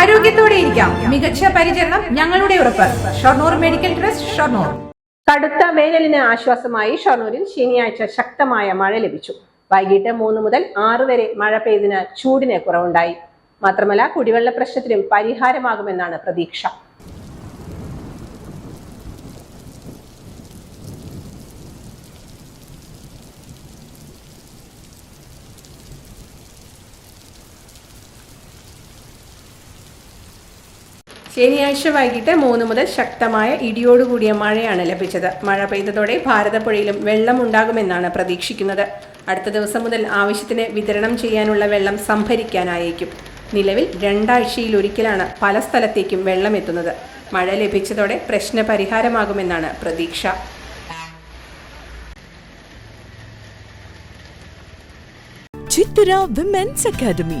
ആരോഗ്യത്തോടെ ഇരിക്കാം. മികച്ച പരിചരണം ഞങ്ങളുടെ ഉറപ്പ്. Shoranur medical trust Shoranur. കടുത്ത വേനലിന് ആശ്വാസമായി ഷൊർണൂരിൽ ശനിയാഴ്ച ശക്തമായ മഴ ലഭിച്ചു. വൈകിട്ട് മൂന്ന് മുതൽ ആറ് വരെ മഴ പെയ്തിന് ചൂടിന് കുറവുണ്ടായി. മാത്രമല്ല കുടിവെള്ള പ്രശ്നത്തിനും പരിഹാരമാകുമെന്നാണ് പ്രതീക്ഷ. ശനിയാഴ്ച വൈകിട്ട് മൂന്ന് മുതൽ ശക്തമായ ഇടിയോടുകൂടിയ മഴയാണ് ലഭിച്ചത്. മഴ പെയ്തതോടെ ഭാരതപ്പുഴയിലും വെള്ളം ഉണ്ടാകുമെന്നാണ് പ്രതീക്ഷിക്കുന്നത്. അടുത്ത ദിവസം മുതൽ ആവശ്യത്തിന് വിതരണം ചെയ്യാനുള്ള വെള്ളം സംഭരിക്കാനായേക്കും. നിലവിൽ രണ്ടാഴ്ചയിൽ ഒരിക്കലാണ് പല സ്ഥലത്തേക്കും വെള്ളം എത്തുന്നത് മഴ ലഭിച്ചതോടെ പ്രശ്ന പരിഹാരമാകുമെന്നാണ് പ്രതീക്ഷ. Chithara women's academy.